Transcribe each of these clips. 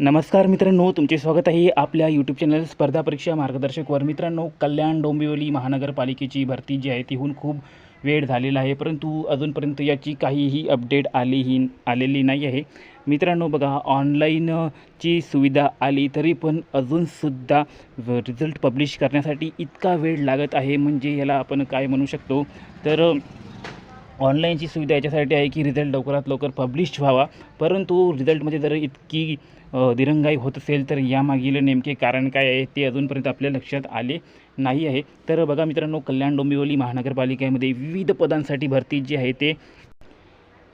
नमस्कार मित्रांनो तुमचे स्वागत आहे आपल्या यूट्यूब चॅनल स्पर्धा परीक्षा मार्गदर्शकवर मित्रांनो कल्याण डोंबिवली महानगरपालिकेची भरती जी आहे ती होऊन खूप वेळ झालेला आहे परंतु अजूनपर्यंत याची काहीही अपडेट आलीही आलेली नाही आहे. मित्रांनो बघा ऑनलाईनची सुविधा आली तरी पण अजूनसुद्धा रिझल्ट पब्लिश करण्यासाठी इतका वेळ लागत आहे म्हणजे याला आपण काय म्हणू शकतो? तर ऑनलाईनची सुविधा याच्यासाठी आहे की रिझल्ट लवकरात लवकर पब्लिश व्हावा. परंतु रिझल्टमध्ये जर इतकी दिरंगाई होत असेल तर यामागील नेमके कारण काय आहे ते अजूनपर्यंत आपल्या लक्षात आले नाही आहे. तर बघा मित्रांनो कल्याण डोंबिवली महानगरपालिकेमध्ये विविध पदांसाठी भरती जी आहे ते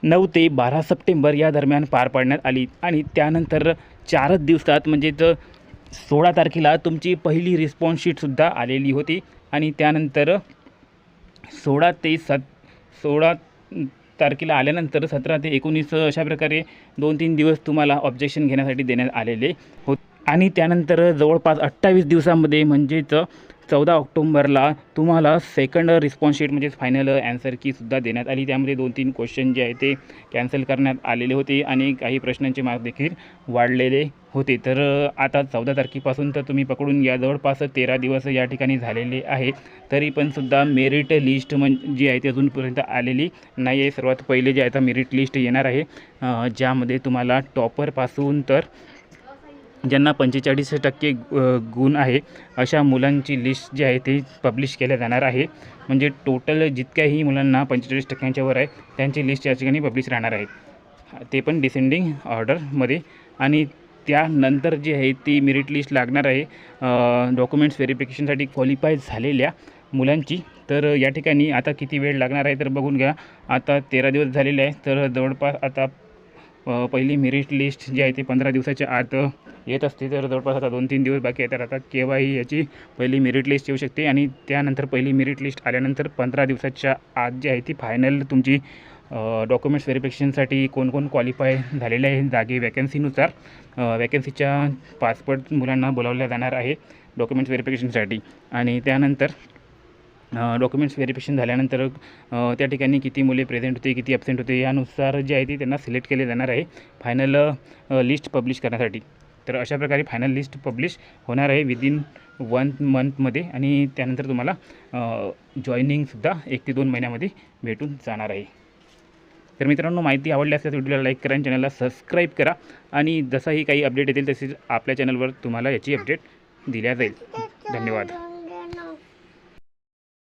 नऊ ते बारा सप्टेंबर या दरम्यान पार पाडण्यात आली. आणि त्यानंतर चारच दिवसात म्हणजेच सोळा तारखेला तुमची पहिली रिस्पॉन्स शीटसुद्धा आलेली होती. आणि त्यानंतर सोळा ते सत सोळा तारखेला आल्यानंतर सतरा ते एकोणीस अशा प्रकारे दोन तीन दिवस तुम्हाला ऑब्जेक्शन घेण्यासाठी देण्यात आलेले होत. आणि त्यानंतर जवळपास अठ्ठावीस दिवसामध्ये म्हणजेच चौदा ऑक्टोंबरला तुम्हाला सेकंड रिस्पॉन्स शीट म्हणजेच फायनल ॲन्सर कीसुद्धा देण्यात आली. त्यामध्ये दोन तीन क्वेश्चन जे आहे ते कॅन्सल करण्यात आलेले होते आणि काही प्रश्नांचे मार्क देखील वाढलेले होते. तर आता चौदा तारखेपासून तर तुम्ही पकडून या जवळपास तेरा दिवस या ठिकाणी झालेले आहे तरी पण सुद्धा मेरिट लिस्ट म्हण जी आहे ती अजूनपर्यंत आलेली नाही आहे सर्वात पहिले जे आहे तर मेरिट लिस्ट येणार आहे. ज्यामध्ये तुम्हाला टॉपरपासून तर ज्यांना पंचेचाळीस टक्के गुण आहे अशा मुलांची लिस्ट जी आहे ती पब्लिश केल्या जाणार आहे. म्हणजे टोटल जितक्याही मुलांना पंचेचाळीस टक्क्यांच्यावर आहे त्यांची लिस्ट या ठिकाणी पब्लिश राहणार आहे. ते पण डिसेंडिंग ऑर्डरमध्ये आणि त्यानंतर जी आहे ती मेरिट लिस्ट लागणार आहे. डॉक्युमेंट्स व्हेरिफिकेशनसाठी क्वालिफाय झालेल्या मुलांची. तर या ठिकाणी आता किती वेळ लागणार आहे तर बघून घ्या. आता तेरा दिवस झालेले आहे तर जवळपास आता पहिली मेरिट लिस्ट जी आहे ती पंधरा दिवसाच्या आत येत असते तर जवळपास आता दोन तीन दिवस बाकी आहे. तर आता केव्हाही याची पहिली मेरिट लिस्ट येऊ शकते आणि त्यानंतर पहिली मेरिट लिस्ट आल्यानंतर पंधरा दिवसाच्या आत जी आहे ती फायनल तुमची डॉक्युमेंट्स व्हेरिफिकेशनसाठी कोण कोण क्वालिफाय झालेले आहे जागे वॅकन्सीनुसार वॅकन्सीच्या पासपोर्ट मुलांना बोलावल्या जाणार आहे डॉक्युमेंट्स व्हेरिफिकेशनसाठी आणि त्यानंतर डॉक्युमेंट्स व्हेरिफिकेशन झाल्यानंतर त्या ठिकाणी किती मुले प्रेझेंट होते किती ॲबसेंट होते यानुसार जे आहे ते त्यांना सिलेक्ट केले जाणार आहे फायनल लिस्ट पब्लिश करण्यासाठी. तर अशा प्रकारे फायनल लिस्ट पब्लिश होणार आहे विदिन वन मंथमध्ये आणि त्यानंतर तुम्हाला जॉईनिंगसुद्धा एक ते दोन महिन्यामध्ये भेटून जाणार आहे. तर मित्रांनो माहिती आवडली असल्यास व्हिडिओला लाईक करा आणि चॅनलला सबस्क्राईब करा आणि जसाही काही अपडेट येतील तसेच आपल्या चॅनलवर तुम्हाला याची अपडेट दिल्या जाईल. धन्यवाद.